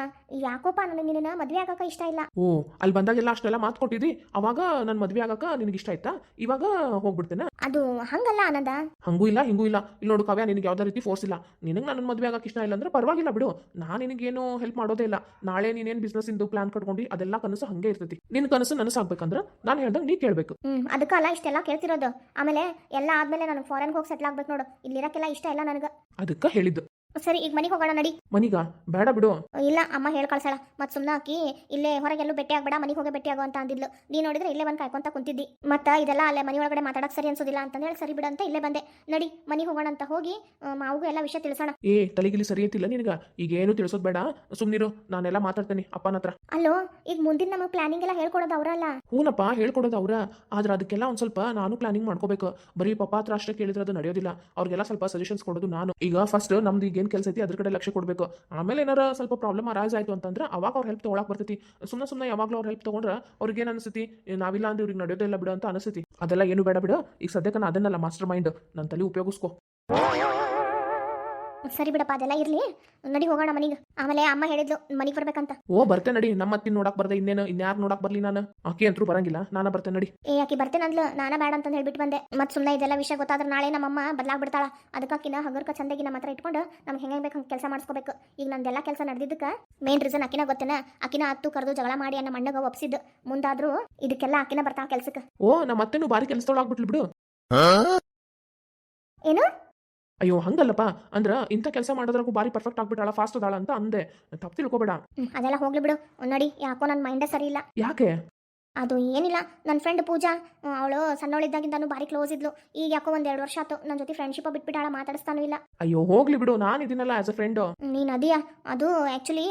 ಯಾಕೋಪ್ಪ ನನಗೆ ನಿನ್ನ ಮದುವೆ ಆಗಕ್ಕೆ ಇಷ್ಟ ಇಲ್ಲ. ಓ ಅಲ್ಲಿ ಬಂದಾಗೆಲ್ಲ ಅಷ್ಟೆಲ್ಲ ಮಾತು ಕೊಟ್ಟಿದ್ರಿ ಅವಾಗ ನನ್ನ ಮದುವೆ ಆಗಕ್ಕ ನಿನಗೆ ಇಷ್ಟ ಆಯ್ತಾ? ಇವಾಗ ಹೋಗ್ಬಿಡ್ತೇನೆ? ಅದು ಹಂಗಲ್ಲ ಆನಂದ. ಹಂಗೂ ಇಲ್ಲ ಹಿಂಗೂ ಇಲ್ಲ. ಇಲ್ಲಿ ನೋಡು ಕಾವ್ಯ ನಿನಗೆ ಯಾವ್ದೇ ರೀತಿ ಫೋರ್ಸ್ ಇಲ್ಲ. ನಿನಗೆ ನನ್ನ ಮದುವೆ ಆಗಕ್ಕೆ ಇಷ್ಟ ಇಲ್ಲ ಅಂದರೆ ಪರವಾಗಿಲ್ಲ ಬಿಡು. ನಾನು ನಿನಗೇನು ಹೆಲ್ಪ್ ಮಾಡೋದೇ ಇಲ್ಲ. ನಾಳೆ ನೀನೇನು ಬಿಸ್ನೆಸ್ ಇಂದು ಪ್ಲಾನ್ ಕಟ್ಕೊಂಡು ಅದೆಲ್ಲ ಕನಸು ಹಂಗೆ ಇರ್ತೈತಿ. ನಿನ್ನ ಕನಸು ನನಸಾಗ್ಬೇಕಂದ್ರೆ ನಾನು ಹೇಳ್ದಂಗೆ ನೀ ಕೇಳಬೇಕು. ಹ್ಮ್ ಅದಕ್ಕಲ್ಲ ಇಷ್ಟೆಲ್ಲ ಕೇಳ್ತಿರೋದು. ಆಮೇಲೆ ಎಲ್ಲ ಆದ್ಮೇಲೆ ನನಗೆ ಫಾರೆನ್ಗೆ ಹೋಗಿ ಸೆಟ್ಲ್ ಆಗ್ಬೇಕು ನೋಡು. ಇಲ್ಲಿರಕ್ಕೆಲ್ಲ ಇಷ್ಟ ಇಲ್ಲ ನನಗೆ. ಅದಕ್ಕೆ ಹೇಳಿದ್ದು. ಸರಿ ಈಗ ಮನೆಗೆ ಹೋಗೋಣ ನಡಿ. ಮನಿಗ? ಬೇಡ ಬಿಡು. ಇಲ್ಲ ಅಮ್ಮ ಹೇಳಿ ಕಳ್ಸಳ ಮತ್ ಸುಮ್ನ ಆಕಿ ಇಲ್ಲೇ ಹೊರಗೆಲ್ಲೂ ಭೇಟಿ ಆಗ್ಬೇಡ ಮನೆಗೆ ಹೋಗಿ ಭೇಟಿ ಆಗೋ ಅಂತ ಅಂದಿದ್ಲು. ನೀ ನೋಡಿದ್ರೆ ಇಲ್ಲೇ ಬಂದು ಕಾಯ್ಕೊಂತ ಕುಂತಿದ್ದಿ. ಮತ್ತ ಇದೆಲ್ಲ ಅಲ್ಲೇ ಮನಿ ಒಳಗಡೆ ಮಾತಾಡಕ್ ಸರಿ ಅನ್ಸೋದಿಲ್ಲ ಅಂತ ಹೇಳಿ ಸರಿ ಬಿಡು ಅಂತ ಇಲ್ಲೇ ಬಂದೆ. ನಡಿ ಮನೆಗೆ ಹೋಗೋಣ ಅಂತ ಹೋಗಿ ಮಾವು ಮಾವುಗೂ ಎಲ್ಲ ವಿಷಯ ತಿಳಿಸೋಣ. ಏ ತಲೆಗಿಲಿ ಸರಿ ಐತಿಲ್ಲ ನಿನಗ? ಈಗ ಏನು ತಿಳಿಸೋದ್ ಬೇಡ. ಸುಮ್ನಿರು ನಾನೆಲ್ಲ ಮಾತಾಡ್ತೇನೆ ಅಪ್ಪನ ಹತ್ರ. ಅಲ್ಲೋ ಈಗ ಮುಂದಿನ ನಮಗೆ ಪ್ಲಾನಿಂಗ್ ಎಲ್ಲ ಹೇಳ್ಕೊಡೋದು ಅವರಲ್ಲ. ಹೂನಪ್ಪ ಹೇಳ್ಕೊಡೋದು ಅವ್ರ. ಆದ್ರೆ ಅದಕ್ಕೆಲ್ಲ ಒಂದ್ ಸ್ವಲ್ಪ ನಾನು ಪ್ಲಾನಿಂಗ್ ಮಾಡ್ಕೋಬೇಕು. ಬರೀ ಪಪ್ಪ ಹತ್ರ ಅಷ್ಟೇ ಕೇಳಿದ್ರೆ ಅದು ನಡೆಯೋದಿಲ್ಲ. ಅವ್ರಿಗೆಲ್ಲ ಸ್ವಲ್ಪ ಸಜೆಷನ್ಸ್ ಕೊಡೋದು ನಾನು. ಈಗ ಫಸ್ಟ್ ನಮ್ದು ಈಗ ಏನು ಕೆಲಸ ಐತಿ ಅದ್ರ ಕಡೆ ಲಕ್ಷ್ಯ ಕೊಡಬೇಕು. ಆಮೇಲೆ ಏನಾರ ಸ್ವಲ್ಪ ಪ್ರಾಬ್ಲಮ್ ಅರೈಸ್ ಆಯ್ತು ಅಂತಂದ್ರೆ ಅವಾಗ ಅವ್ರ ಹೆಲ್ಪ್ ತೊಗೊಳಕ್ ಬರ್ತೈತಿ. ಸುಮ್ಮನೆ ಸುಮ್ಮನೆ ಯಾವಾಗಲೂ ಅವ್ರ ಹೆಲ್ಪ್ ತೊಗೊಂಡ್ರೆ ಅವ್ರಿಗೆ ಏನು ಅನಿಸ್ತಿ? ನಾವಿಲ್ಲ ಅಂದ್ರೆ ಇವ್ರಿಗೆ ನಡೆಯೋದೇ ಇಲ್ಲ ಬಿಡು ಅಂತ ಅನಿಸ್ತಿ. ಅದೆಲ್ಲ ಏನು ಬೇಡ ಬಿಡು. ಈಗ ಸದ್ಯಕ್ಕೆ ನಾನು ಅದನ್ನೆಲ್ಲ ಮಾಸ್ಟರ್ ಮೈಂಡ್ ನನ್ನ ತಲೆ ಉಪಯೋಗಿಸ್ಕೊ. ಸರಿ ಬಿಡಪ್ಪ ಅದೆಲ್ಲ ಇರ್ಲಿ. ನಡಿ ಹೋಗೋಣ ಮನೆಗೆ. ಆಮೇಲೆ ಅಮ್ಮ ಹೇಳಿದ್ಲು ಮನೆಗೆ ಬರ್ಬೇಕಂತ. ಓ ಬರ್ತೇನೆ ನಡಿ. ನಮ್ಮ ಅತ್ತಿನ ನೋಡಕ್ ಬರ್ದೆ ಇನ್ನೇನು ಇನ್ಯಾರು ನೋಡಕ್ ಬರ್ಲಿ ನಾನು? ಆಕೆ ಅಂತೂ ಬರಂಗಿಲ್ಲ. ನಾನು ಬರ್ತೇನೆ ನಡಿ. ಏ ಆಕಿ ಬರ್ತೇನೆ ಅಂದ್ಲು. ನಾನ ಬೇಡ ಅಂತ ಹೇಳ್ಬಿಟ್ಟು ಬಂದೆ. ಮತ್ತೆ ಸುಮ್ಮನೆ ಇದೆಲ್ಲ ವಿಷಯ ಗೊತ್ತಾದ್ರೆ ನಾಳೆ ನಮ್ಮಮ್ಮ ಬದಲಾಗ್ಬಿಡ್ತಾಳ. ಅದಕ್ಕ ಆಕಿನ ಹಗರ್ಕ ಚಂದಾಗಿ ನಮ್ಮ ಹತ್ರ ಇಟ್ಕೊಂಡು ನಮ್ಗೆ ಹೆಂಗೆ ಬೇಕು ಹಂಗೆ ಕೆಲಸ ಮಾಡಿಸ್ಕೋಬೇಕು. ಈಗ ನಂದೆಲ್ಲ ಕೆಲಸ ನಡೆದಿದ್ದಕ್ಕೆ ಮೇನ್ ರೀಸನ್ ಆಕಿನ ಗೊತ್ತೇನ? ಆಕಿನ ಹತ್ತು ಕರೆದು ಜಗಳ ಮಾಡಿ ಅನ್ನ ಮಣ್ಣಗ ಒಪ್ಸಿದ್ ಮುಂದಾದ್ರೂ ಇದಕ್ಕೆಲ್ಲ ಆಕಿನ ಬರ್ತಾ ಕೆಲ್ಸಕ್ಕೆ. ಓ ನಮ್ಮ ಅತ್ತೆನೂ ಬಾರಿ ಕೆಲಸದೊಳಗಾಗ್ಬಿಟ್ಲು ಬಿಡು. ಏನು? ಅಯ್ಯೋ ಹಂಗಲ್ಲಪ್ಪ. ಅಂದ್ರ ಇಂಥ ಕೆಲಸ ಮಾಡೋದ್ರಾಗೂ ಬಾರಿ ಪರ್ಫೆಕ್ಟ್ ಆಗ್ಬಿಟ್ಟಾಳ ಫಾಸ್ಟ್ ಅದಾಳ ಅಂತ ಅಂದೆ. ತಪ್ಪು ತಿಳ್ಕೊಬೇಡ. ಹ್ಮ್, ಅದೆಲ್ಲ ಹೋಗ್ಲಿ ಬಿಡು. ನೋಡಿ ಯಾಕೋ ನನ್ನ ಮೈಂಡೇ ಸರಿ ಇಲ್ಲ. ಯಾಕೆ? ಅದು ಏನಿಲ್ಲ. ನನ್ನ ಫ್ರೆಂಡ್ ಪೂಜಾ ಅವಳು ಸಣ್ಣವಳಿದ್ದಾಗಿಂದಾನು ಭಾರಿ ಕ್ಲೋಸ್ ಇದ್ಲು. ಈಗ ಯಾಕೋ ಒಂದ್ ಎರಡು ವರ್ಷ ಆತು ನನ್ನ ಜೊತೆ ಫ್ರೆಂಡ್ಶಿಪ್ ಬಿಟ್ಬಿಟ್ಟಾಳ ಮಾತಾಡಿಸ್ತಾನೂ ಇಲ್ಲ. ಅಯ್ಯೋ ಹೋಗ್ಲಿ ಬಿಡು. ನಾನು ಇದೀನಲ್ಲ ಆಸ್ ಅ ಫ್ರೆಂಡ್ ನೀನು ಅದೀಯ? ಅದು ಆ್ಯಕ್ಚುಲಿ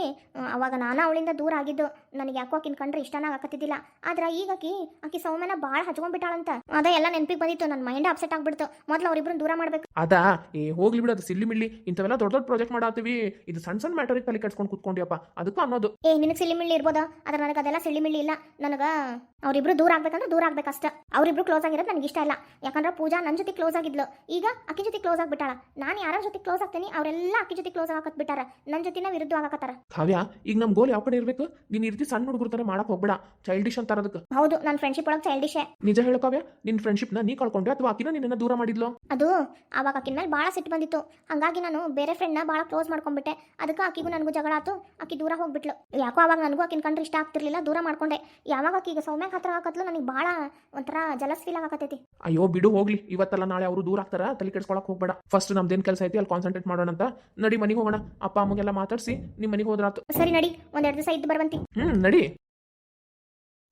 ಅವಾಗ ನಾನು ಅವಳಿಂದ ದೂರ ಆಗಿದ್ದು. ನನಗೆ ಯಾಕೋ ಆಕಿನ ಕಂಡ್ರೆ ಇಷ್ಟನಾಗ ಆಗತ್ತಿದ್ದಿಲ್ಲ ಆದ್ರೆ ಈಗ ಆಕಿ ಆಕಿ ಸೌಮ್ಯನ ಭಾಳ ಹಚ್ಕೊಂಡ್ಬಿಟ್ಟಾಳಂತ. ಅದ ಎಲ್ಲ ನೆನಪಿಗೆ ಬಂದಿತ್ತು. ನನ್ನ ಮೈಂಡ್ ಅಪ್ಸೆಟ್ ಆಗ್ಬಿಡ್ತು. ಮೊದಲು ಅವರಿಬ್ರು ದೂರ ಮಾಡ್ಬೇಕು. ಅದಾ ಏ ಹೋಗ್ಲಿ ಬಿಡು. ಅದು ಸಿಲ್ಲಿ ಮಿಲ್ಲಿ. ಇಂಥವೆಲ್ಲ ದೊಡ್ಡ ದೊಡ್ಡ ಪ್ರಾಜೆಕ್ಟ್ ಮಾಡಾತೀವಿ ಇದು ಸಣ್ಣ ಸಣ್ಣ ಮ್ಯಾಟರಿಗೆ ತಲೆ ಕೆಡ್ಸ್ಕೊಂಡು ಕುತ್ಕೊಂಡಿಯಪ್ಪ. ಅದಕ್ಕೂ ಅನ್ನೋದು. ಏ ನಿನಗೆ ಸಿಲ್ಲಿ ಮಿಳ್ಳಿ ಇರ್ಬೋದಾ? ಆದ್ರೆ ನನಗೆ ಅದೆಲ್ಲ ಸಿಳ್ಳಿ ಮಿಳ್ಳಿ ಇಲ್ಲ. ನನಗೆ ಅವರಿಬ್ರು ದೂರ ಆಗ್ಬೇಕಂದ್ರೆ ದೂರ ಆಗ್ಬೇಕಷ್ಟೇ ಅವರಿಬ್ರು ಕ್ಲೋಸ್ ಆಗಿರೋದು ನನಗೆ ಇಷ್ಟ ಇಲ್ಲ. ಯಾಕಂದ್ರೆ ಪೂಜಾ ನನ್ನ ಜೊತೆ ಕ್ಲೋಸ್ ಆಗಿದ್ಲು. ಈಗ ಅಕ್ಕಿ ಜೊತೆ ಕ್ಲೋಸ್ ಆಗ್ಬಿಟ್ಟಾಳ. ನಾನು ಯಾರ ಜೊತೆ ಕ್ಲೋಸ್ ಆಗ್ತೀನಿ ಅವರೆಲ್ಲ ಅಕ್ಕಿ ಜೊತೆ ಕ್ಲೋಸ್ ಆಗಕ್ ಬಿಟ್ಟಾರ ನನ್ನ ಜೊತೆನ ವಿರುದ್ಧ ಆಗಕತ್ತಾರ. ಕಾವ್ಯ ಈಗ ನಮ್ ಗೋಲ್ ಯಾವ ಕಡೆ ಇರಬೇಕು? ನೀನ್ ಈ ರೀತಿ ಸಣ್ಣ ಹುಡುಗರ ತರ ಮಾಡಕ್ ಹೋಗ್ಬೇಡ. ಚೈಲ್ಡಿಶ್ ಅಂತಾರ ಅದಕ್ಕೆ ಹೌದು ನನ್ನ ಫ್ರೆಂಡ್ಶಿಪ್ ಒಳಗೆ ಚೈಲ್ಡಿಶೇ ನಿಜ ಹೇಳು ಕಾವ್ಯ ಫ್ರೆಂಡ್ಶಿಪ್ನ ನೀ ಕಳ್ಕೊಂಡೆ ಅಥವಾ ಆಕಿನ ನಿನ್ನ ದೂರ ಮಾಡಿದ್ಲು? ಅದು ಅವಾಗ ಆಕಿನ ಮೇಲೆ ಬಹಳ ಸಿಟ್ಟು ಬಂದಿತ್ತು. ಹಂಗಾಗಿ ನಾನು ಬೇರೆ ಫ್ರೆಂಡ್ನ ಬಹಳ ಕ್ಲೋಸ್ ಮಾಡ್ಕೊಂಡ್ಬಿಟ್ಟೆ. ಅದಕ್ಕೆ ಆಕಿಗೂ ನನಗೂ ಜಗಳ ಆತು. ಆಕಿ ದೂರ ಹೋಗ್ಬಿಟ್ಲು. ಯಾಕೋ ಅವಾಗ ನನಗೂ ಆಕಿನ ಕಂಡ್ರೆ ಇಷ್ಟ ಆಗ್ತಿರ್ಲಿಲ್ಲ ದೂರ ಮಾಡ್ಕೊಂಡೆ. ಯಾವಾಗ ಆಕಿಗೆ ಸೌಮ್ಯಕ್ಕೆ ಹತ್ರ ಹಾಕತ್ಲು ನನಗೆ ಭಾಳ ಒಂಥರ ಜಲಸ್ ಫೀಲ್ ಆಗಕತ್ತೈತಿ. ಅಯ್ಯೋ ಬಿಡು ಹೋಗ್ಲಿ. ಇವತ್ತಲ್ಲ ನಾಳೆ ಅವರು ದೂರ ಆಗ್ತಾರ ತಲೆ ಕೆಡ್ಸ್ಕೊಳಕ್ ಹೋಗ್ಬೇಡ. ಫಸ್ಟ್ ನಮ್ದೇನ್ ಕೆಲಸ ಐತಿ ಅಲ್ಲಿ ಕಾನ್ಸಂಟ್ರೇಟ್ ಮಾಡೋಣ ಅಂತ. ನಡಿ ಮನೆಗೆ ಹೋಗೋಣ. ಅಪ್ಪ ಅಮ್ಮಗೆಲ್ಲ ಮಾತಾಡ್ಸಿ ನಿಮ್ಮ ಮನೆಗೆ ಹೋದ್ರಾತು. ಸರಿ ನಡಿ ಒಂದೆರಡು ದಿವಸ ಇದ್ದು ಬರುವಂತಿ. ಹ್ಮ್ ನಡಿ.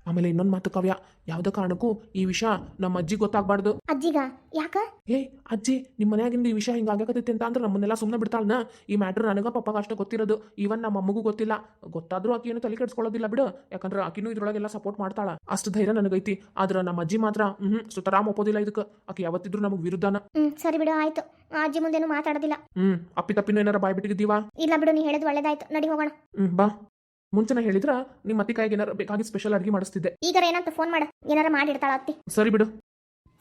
ಆಮೇಲೆ ಇನ್ನೊಂದು ಮಾತು ಕಾವ್ಯ ಯಾವ್ದ ಕಾರಣಕ್ಕೂ ಈ ವಿಷಯ ನಮ್ಮ ಅಜ್ಜಿ ಗೊತ್ತಾಗ್ಬಾರ್ದು. ಅಜ್ಜಿಗ? ಯಾಕ? ಏ ಅಜ್ಜಿ ನಿಮ್ಮ ಮನ್ಯಾಗಿಂದ ಈ ವಿಷಯ ಹಿಂಗೆ ಆಗಕತ್ತೈತಿ ಅಂತ ಅಂದ್ರೆ ನಮ್ಮನ್ನೆಲ್ಲ ಸುಮ್ಮನೆ ಬಿಡ್ತಾಳನ ಈ ಮ್ಯಾಟರ್ ನನಗ ಪಪ್ಪಗ ಅಷ್ಟೇ ಗೊತ್ತಿರೋದು. ಈವನ್ ನಮ್ಮ ಅಮ್ಮಗೂ ಗೊತ್ತಿಲ್ಲ. ಗೊತ್ತಾದ್ರೂ ಆಕಿ ಏನು ತಲೆ ಕೆಡ್ಸ್ಕೊಳ್ಳೋದಿಲ್ಲ ಬಿಡು. ಯಾಕಂದ್ರೆ ಆಕಿನೂ ಇದ್ರೊಳಗೆಲ್ಲ ಸಪೋರ್ಟ್ ಮಾಡ್ತಾಳ. ಅಷ್ಟು ಧೈರ್ಯ ನನಗೈತಿ. ಆದ್ರ ನಮ್ಮ ಅಜ್ಜಿ ಮಾತ್ರ ಹ್ಮ್ ಸುತರಾಮ್ ಒಪ್ಪೋದಿಲ್ಲ ಇದಕ್ಕೆ. ಆಕಿ ಯಾವತ್ತಿದ್ರು ನಮಗೆ ವಿರುದ್ಧನ. ಹ್ಮ್ ಸರಿ ಬಿಡು ಆಯ್ತು. ಆ ಅಜ್ಜಿ ಮುಂದೇನು ಮಾತಾಡೋದಿಲ್ಲ. ಹ್ಮ್ ಅಪ್ಪಿ ತಪ್ಪಿನೂ ಏನಾರ ಬಾಯ್ ಬಿಟ್ಟಿದ್ದೀವಾ ಇಲ್ಲ ಬಿಡು ನೀ ಹೇಳಿದ್ ಒಳ್ಳೇದಾಯ್ತು. ನಡಿ ಹೋಗೋಣ. ಹ್ಮ್ ಬಾ. ಮುಂಚೆನ ಹೇಳಿದ್ರ ನಿಮ್ಮ ಅತ್ತಿ ಕೈಗೆ ಏನಾರ ಬೇಕಾಗಿ ಸ್ಪೆಷಲ್ ಅಡ್ಗೆ ಮಾಡಿಸ್ತಿದ್ದೆ. ಈಗ ಏನಂತ ಫೋನ್ ಮಾಡು ಏನಾರ ಮಾಡಿರ್ತಾಳ ಅತ್ತಿ. ಸರಿ ಬಿಡು.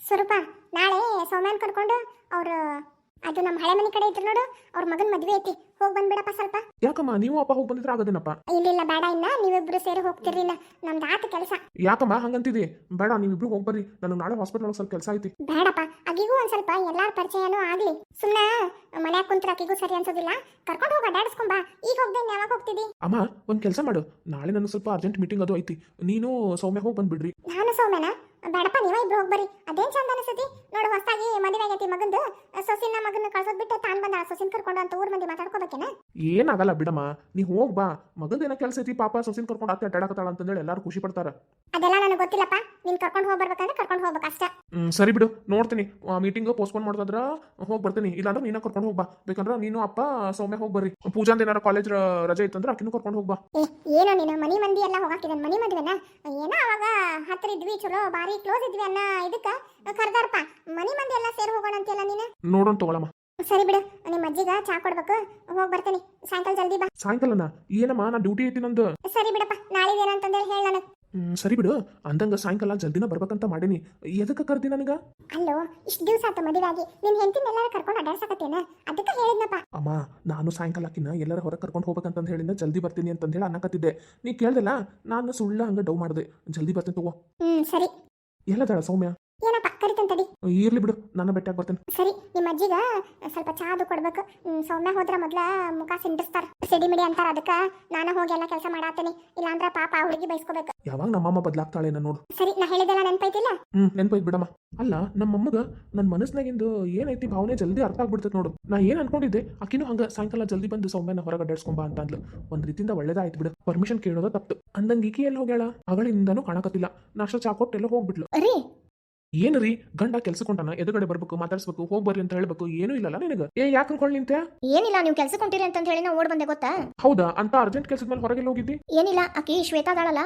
ಸ್ವರೂಪ ನಾಳೆ ಸೌಮ್ಯಾನ್ ಕರ್ಕೊಂಡು ಅವ್ರ ಅದು ನಮ್ಮ ಹಳೆ ಮನೆ ಕಡೆ ಇದ್ರು ನೋಡು ಅವ್ರ ಮಗನ ಮದ್ವೆ ಐತಿ. ಹೋಗಿ ಬಂದ್ಬಿಡಪ್ಪ ಸ್ವಲ್ಪ. ಯಾಕಮ್ಮ ನೀವು ಅಪ್ಪ ಹೋಗಿ ಬಂದಿದ್ರೆ ಆಗೋದೇನಪ್ಪ? ಇಲ್ಲ ಬೇಡ ಇನ್ನ. ನೀವಿಬ್ರು ಸೇರಿ ಹೋಗ್ತಿರ್ಲಿಲ್ಲ. ಇನ್ನ ನಮ್ದು ಆತ ಕೆಲಸ. ಯಾಕಮ್ಮ ಹಂಗಂತಿದಿ? ಬೇಡ ನೀವಿಬ್ರು ಹೋಗಿ ಬರ್ರಿ. ನನಗೆ ನಾಳೆ ಹಾಸ್ಪಿಟಲ್ ಒಳಗೆ ಸ್ವಲ್ಪ ಕೆಲಸ ಐತಿ. ಬೇಡಪ್ಪ ಅಗಿಗೂ ಒಂದ್ ಸ್ವಲ್ಪ ಎಲ್ಲಾರ ಪರಿಚಯನೂ ಆಗ್ಲಿ. ಸುಮ್ನ ಮನ್ಯಾಗ ಕುಂತ್ರ ಅಕ್ಕಿಗೂ ಸರಿ ಅನ್ಸೋದಿಲ್ಲ. ಕರ್ಕೊಂಡು ಹೋಗ ಬಾ. ಈಗ ಹೋಗ್ದೆ ಯಾವಾಗ ಹೋಗ್ತಿದಿ? ಅಮ್ಮ ಒಂದ್ ಕೆಲಸ ಮಾಡು. ನಾಳೆ ನನಗೆ ಸ್ವಲ್ಪ ಅರ್ಜೆಂಟ್ ಮೀಟಿಂಗ್ ಅದು ಐತಿ. ನೀನು ಸೌಮ್ಯ ಹೋಗಿ ಬಂದ್ಬಿಡ್ರಿ. ನಾನು ಸೌಮ್ಯನ? ಬೇಡಪ್ಪ ನೀವ ಇಬ್ರು ಹೋಗ್ಬರ್ರಿ. ಅದೇನ್ ಚಂದ ಅನಿಸ್ತತಿ? ನೋಡು ಹೊಸದಾಗಿ ಮದುವೆ ಆಗೈತಿ ಮಗಂದು. ಸೊಸಿನ ಮಗನ ಕಳ್ಸೋದ್ ಬಿಟ್ಟು ತಾನ್ ಬಂದ ಸೊಸಿನ ಕರ್ಕೊಂಡು ಅಂತ ಊರ್ ಮಂದಿ ಮಾತಾಡ್ಕೋಬೇಕೇನ? ಏನಾಗಲ್ಲ ಬಿಡಮ್ಮ ನೀ ಹೋಗ್ ಬಾ. ಮಗಂದೇನ ಕೆಲಸ ಐತಿ ಪಾಪ ಸೊಸಿನ ಕರ್ಕೊಂಡು ಅತ್ತೆ ಅಡ್ಡಾಡಕತ್ತಾಳ ಅಂತಂದೇಳಿ ಎಲ್ಲಾರು ಖುಷಿ ಪಡ್ತಾರ. ಅದೆಲ್ಲ ನನಗೆ ಗೊತ್ತಿಲ್ಲಪ್ಪ. ನೀನ್ ಕರ್ಕೊಂಡು ಹೋಗ್ಬರ್ಬೇಕಂದ್ರೆ ಕರ್ಕೊಂಡು ಹೋಗ್ಬೇಕು ಅಷ್ಟೇ. ಹ್ಮ್ ಸರಿ ಬಿಡು ನೋಡ್ತೀನಿ. ಮೀಟಿಂಗ್ ಪೋಸ್ಟ್ಪೋನ್ ಮಾಡ್ತಾದ್ರ ಹೋಗಿ ಬರ್ತೀನಿ. ಇಲ್ಲಾಂದ್ರೆ ನೀನ ಕರ್ಕೊಂಡು ಹೋಗ್ಬಾ ಬೇಕಂದ್ರೆ ನೀನು ಅಪ್ಪ ಸೌಮ್ಯ ಹೋಗಿ ಬರ್ರಿ. ಪೂಜಾಂದ ಏನಾರ ಕಾಲೇಜ್ ರಜೆ ಇತ್ತಂದ್ರೆ ಅಕ್ಕಿನೂ ಕರ್ಕೊಂಡು ಹೋಗ್ಬಾ ಏ ಏನೋ ನೀನು? ಮನಿ ಮಂದಿ ಎಲ್ಲ ಹೋಗಾಕಿದ್ದಾನೆ ಮನಿ ಮದುವೆನ? ಏನೋ ಅವಾಗ ಹತ್ರ ಇದ್ವಿ ಚಲೋ ಬಾರಿ ಕ್ಲೋಸ್ ಇದ್ವಿ ಅನ್ನ ಇದಕ್ಕ ಕರ್ದಾರಪ್ಪ ಮನಿ ಮಂದಿ ಎಲ್ಲ ಸೇರಿ ಹೋಗೋಣ ಅಂತೀಯಲ್ಲ ನೀನು? ನೋಡೋಣ ತಗೊಳಮ್ಮ. ಸರಿ ಬಿಡು ನಿಮ್ಮ ಅಜ್ಜಿಗ ಚಾ ಕೊಡ್ಬೇಕು. ಹೋಗಿ ಬರ್ತೀನಿ ಸಾಯಂಕಾಲ ಜಲ್ದಿ ಬಾ. ಸಾಯಂಕಾಲನ? ಏನಮ್ಮ ನಾ ಡ್ಯೂಟಿ ಐತಿ ನಂದು. ಸರಿ ಬಿಡಪ್ಪ ನಾಳೆ ಏನಂತಂದೇಳಿ ಹೇಳ ನನಗೆ. ಸರಿ ಬಿಡು. ಅಂದಂಗ ಸಾಯಂಕಾಲ ಜಲ್ದಿನ ಬರ್ಬೇಕಂತ ಮಾಡೀನಿ. ಎದಕ್ಕೆ ಕರ್ದಿ ನನಗ? ಅಲ್ಲೋ ಇಷ್ಟು ದಿವಸ ಆತ ಮದುವೆ ಆಗಿ ನಿನ್ ಹೆಂಡತಿನೆಲ್ಲ ಕರ್ಕೊಂಡು ಅಡ್ಡಾಡ್ಸಕತ್ತೇನ ಅದಕ್ಕೆ ಹೇಳಿದ್ನಪ್ಪ. ಅಮ್ಮ ನಾನು ಸಾಯಂಕಾಲಕ್ಕಿನ ಎಲ್ಲರ ಹೊರಗೆ ಕರ್ಕೊಂಡು ಹೋಗ್ಬೇಕಂತ ಹೇಳಿದ್ನ ಜಲ್ದಿ ಬರ್ತೀನಿ ಅಂತಂದು ಹೇಳಿ ಅನ್ನಕತ್ತಿದ್ದೆ. ನೀ ಕೇಳ್ದಲ್ಲ ನಾನು ಸುಳ್ಳ ಹಂಗ ಡೌ ಮಾಡಿದೆ. ಜಲ್ದಿ ಬರ್ತೀನಿ ತಗೋ. ಹ್ಮ್ ಸರಿ. ಎಲ್ಲದಾಳ ಸೌಮ್ಯ? ಕರಿತಂತ ತಡಿ. ಇರ್ಲಿ ಬಿಡು ನನ್ನ ಬೆಟ್ಟಾಗಿ ಬರ್ತೇನೆ ಸರಿ ನಿಮ್ಮ ಅಜ್ಜಿಗ ಸ್ವಲ್ಪ ಚಾ ಅದು ಕೊಡ್ಬೇಕು. ಹ್ಮ್, ಸೌಮ್ಯ ಹೋದ್ರ ಮೊದ್ಲ ಮುಖ ಸಿಂಡಿಸ್ತಾರ. ಸಿಡಿ ಮಿಡಿ ಅಂತಾರ ಅದಕ್ಕ ನಾನು ಹೋಗಿ ಎಲ್ಲ ಕೆಲಸ ಮಾಡಾತೀನಿ. ಇಲ್ಲಾಂದ್ರ ಪಾಪ ಆ ಹುಡುಗಿ ಬೈಸ್ಕೋಬೇಕು. ಯಾವಾಗ ನಮ್ಮಮ್ಮ ಬದಲಾಗ್ತಾಳೇನ ನೋಡು. ಸರಿ ನಾ ಹೇಳಿದೆಲ್ಲ ನೆನ್ಪೈತಿಲ್ಲ? ಹ್ಮ್ ನೆನ್ಪೈತ್ ಬಿಡಮ್ಮ. ಅಲ್ಲ ನಮ್ಮಮ್ಮಗ ನನ್ನ ಮನಸ್ನಾಗಿಂದು ಏನೈತಿ ಭಾವನೆ ಜಲ್ದಿ ಅರ್ಥ ಆಗ್ಬಿಡ್ತೈತೆ ನೋಡು. ನಾ ಏನ್ ಅನ್ಕೊಂಡಿದ್ದೆ ಆಕಿನೂ ಹಂಗ ಸಾಯಂಕಾಲ ಜಲ್ದಿ ಬಂದು ಸೌಮ್ಯನ ಹೊರಗೆ ಅಡ್ಡಾಡ್ಸ್ಕೊಂಬ ಅಂತ ಅಂದ್ಲು. ಒಂದ್ ರೀತಿಯಿಂದ ಒಳ್ಳೇದಾಯ್ತು ಬಿಡು. ಪರ್ಮಿಷನ್ ಕೇಳೋದ ತಪ್ಪು. ಅಂದಂಗ ಈಕಿ ಎಲ್ಲಿ ಹೋಗ್ಯಾಳ? ಅವಳಿಂದನೂ ಕಾಣಕತ್ತಿಲ್ಲ. ನಾಷ್ಟ ಚಾ ಕೊಟ್ಟು ಎಲ್ಲ ಹೋಗ್ಬಿಟ್ಲು. ರೀ ಏನು ರೀ ಗಂಡ ಕೆಲ್ಸಕೊಂಡನ ಎದುರುಗಡೆ ಬರ್ಬೇಕು ಮಾತಾಡ್ಸ್ಬೇಕು ಹೋಗ್ ಬರ್ರಿ ಅಂತ ಹೇಳ್ಬೇಕು ಏನೂ ಇಲ್ಲಲ್ಲ ನಿನಗೆ? ಏ ಯಾಕೆ ಅನ್ಕೊಂಡ್ ನಿಂತೆ ಏನಿಲ್ಲ ನೀವು ಕೆಲಸ ಕೊಂಟಿರಿ ಅಂತ ಹೇಳಿ ನಾ ಓಡ್ ಬಂದೆ ಗೊತ್ತಾ? ಹೌದಾ? ಅಂತ ಅರ್ಜೆಂಟ್ ಕೆಲಸದ ಮೇಲೆ ಹೊರಗೆ ಹೋಗಿದ್ದಿ? ಏನಿಲ್ಲ ಅಕ್ಕಿ ಶ್ವೇತಾ ದಾಳಲ್ಲ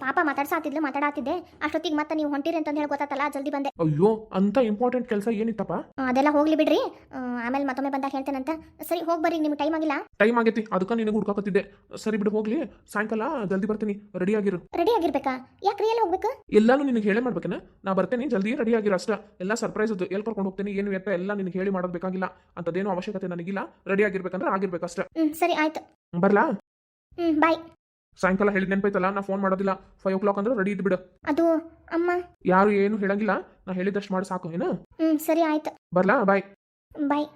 ಪಾಪ ಮಾತಾಡ್ಸಾತಿದ್ಲು ಮಾತಾಡಾತಿದ್ದೆ. ಅಷ್ಟೊತ್ತಿಗೆ ಮತ್ತೆ ನೀವು ಹೊಂಟಿರಿ ಅಂತ ಹೇಳಿ ಗೊತ್ತಾತಲ್ಲ ಜಲ್ದಿ ಬಂದೆ. ಅಯ್ಯೋ ಅಂತ ಇಂಪಾರ್ಟೆಂಟ್ ಕೆಲಸ ಏನಿತ್ತಪ್ಪ? ಆ, ಅದೆಲ್ಲ ಹೋಗ್ಲಿ ಬಿಡ್ರಿ. ಆ, ಆಮೇಲೆ ಮತ್ತೊಮ್ಮೆ ಬಂದಾಗ ಹೇಳ್ತೇನಂತ ಸರಿ ಹೋಗಿ ಬರ್ರಿ ನಿಮ್ಗೆ ಟೈಮ್ ಆಗಿಲ್ಲ? ಟೈಮ್ ಆಗೈತಿ ಅದಕ್ಕೆ ನಿನಗೆ ಹುಡ್ಕಾಕತ್ತಿದ್ದೆ. ಸರಿ ಬಿಡು ಹೋಗ್ಲಿ. ಸಾಯಂಕಾಲ ಜಲ್ದಿ ಬರ್ತೀನಿ. ರೆಡಿ ಆಗಿರು. ರೆಡಿ ಆಗಿರ್ಬೇಕಾ? ಯಾಕೆ ರಿಯಲ್ ಹೋಗ್ಬೇಕು? ಎಲ್ಲಾನು ನಿನಗೆ ಹೇಳೇ ಮಾಡ್ಬೇಕನ? ನಾ ಬರ್ತೇನೆ ಜಲ್ದಿ ರೆಡಿ ಆಗಿರೋ ಅಷ್ಟೇ. ಎಲ್ಲ ಸರ್ಪ್ರೈಸ್ ಅದು ಎಲ್ಲಿ ಕರ್ಕೊಂಡು ಹೋಗ್ತೀನಿ ಏನು ಎತ್ತ ಎಲ್ಲ ನಿನಗೆ ಹೇಳಿ ಮಾಡೋದು ಬೇಕಾಗಿಲ್ಲ. ಅಂತದೇನು ಅವಶ್ಯಕತೆ ನನಗಿಲ್ಲ. ರೆಡಿ ಆಗಿರ್ಬೇಕಂದ್ರೆ ಆಗಿರ್ಬೇಕಷ್ಟೇ ಹ್ಮ್ ಸರಿ ಆಯ್ತು. ಬರ್ಲಾ? ಹ್ಮ್ ಬಾಯ್. ಸಾಯಂಕಾಲ ಹೇಳಿದ ನೆನಪೈತಲ್ಲ ನಾ ಫೋನ್ ಮಾಡೋದಿಲ್ಲ. ಫೈವ್ ಓ ಕ್ಲಾಕ್ ಅಂದ್ರೆ ರೆಡಿ ಇದ್ಬಿಡು. ಅದು ಅಮ್ಮ. ಯಾರು ಏನು ಹೇಳಂಗಿಲ್ಲ. ನಾ ಹೇಳಿದಷ್ಟು ಮಾಡಿ ಸಾಕು ಏನು? ಹ್ಮ್ ಸರಿ ಆಯ್ತು. ಬರ್ಲಾ? ಬಾಯ್. ಬಾಯ್.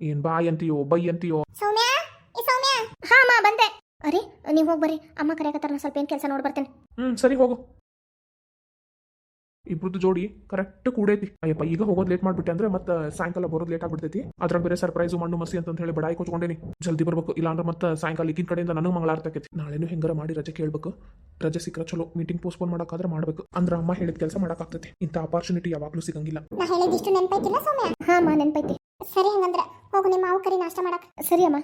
ಏನ್ ಬಾಯ್ ಅಂತೀಯೋ ಬೈ ಅಂತೀಯೋ? ಸೌಮ್ಯ? ಸೌಮ್ಯ? ಹಾ ಅಮ್ಮ ಬಂದೆ. ಅರೆ ನೀವು ಹೋಗಿ ಬರ್ರಿ. ಅಮ್ಮ ಕರೆಯಕತ್ತಾರ ಸ್ವಲ್ಪ ಏನು ಕೆಲಸ ನೋಡ್ಬರ್ತೇನೆ ಹ್ಮ್ ಸರಿ ಹೋಗು. ಇಬ್ರದ್ದು ಜೋಡಿ ಕರೆಕ್ಟ್ ಕೂಡೈತಿ. ಅಯ್ಯಪ್ಪ ಈಗ ಹೋಗೋದು ಲೇಟ್ ಮಾಡ್ಬಿಟ್ಟೆ ಅಂದ್ರೆ ಮತ್ತೆ ಸಾಯಂಕಾಲ ಬರೋದು ಲೇಟ್ ಆಗ್ಬಿಡ್ತೈತಿ. ಅದ್ರಾಗ ಬೇರೆ ಸರ್ಪ್ರೈಸ್ ಮಣ್ಣು ಮಸಿ ಅಂತ ಹೇಳಿ ಬಡಾಯಿ ಕೊಚ್ಕೊಂಡೇನಿ ಜಲ್ದಿ ಬರ್ಬೇಕು. ಇಲ್ಲಾಂದ್ರೆ ಮತ್ತೆ ಸಾಯಂಕಾಲ ಈಗಿನ ಕಡೆಯಿಂದ ನನಗೆ ಮಂಗಳಾರ್ತಕೈತಿ ನಾಳೆನು ಹೆಂಗಾರ ಮಾಡಿ ರಜೆ ಕೇಳ್ಬೇಕು. ರಜೆ ಸಿಕ್ಕರೆ ಚಲೋ. ಮೀಟಿಂಗ್ ಪೋಸ್ಟ್ಪೋನ್ ಮಾಡೋಕ್ಕಾದ್ರೆ ಮಾಡ್ಬೇಕು. ಅಂದ್ರೆ ಅಮ್ಮ ಹೇಳಿದ ಕೆಲಸ ಮಾಡೋಕ್ಕಾಗ್ತೈತಿ. ಇಂಥ ಅಪಾರ್ಚುನಿಟಿ ಯಾವಾಗಲೂ ಸಿಗಂಗಿಲ್ಲ. ನಾ ಹೇಳಿದಿಷ್ಟು ನೆನಪೈತಿಲ್ಲ ಸೌಮ್ಯ? ಹಾ ಅಮ್ಮ ನೆನಪೈತಿ. ಸರಿ ಹಂಗಂದ್ರೆ ಹೋಗು ನಿಮ್ಮ ಮಾವು ಕರಿ ನಾಷ್ಟ ಮಾಡಕ್. ಸರಿ ಅಮ್ಮ.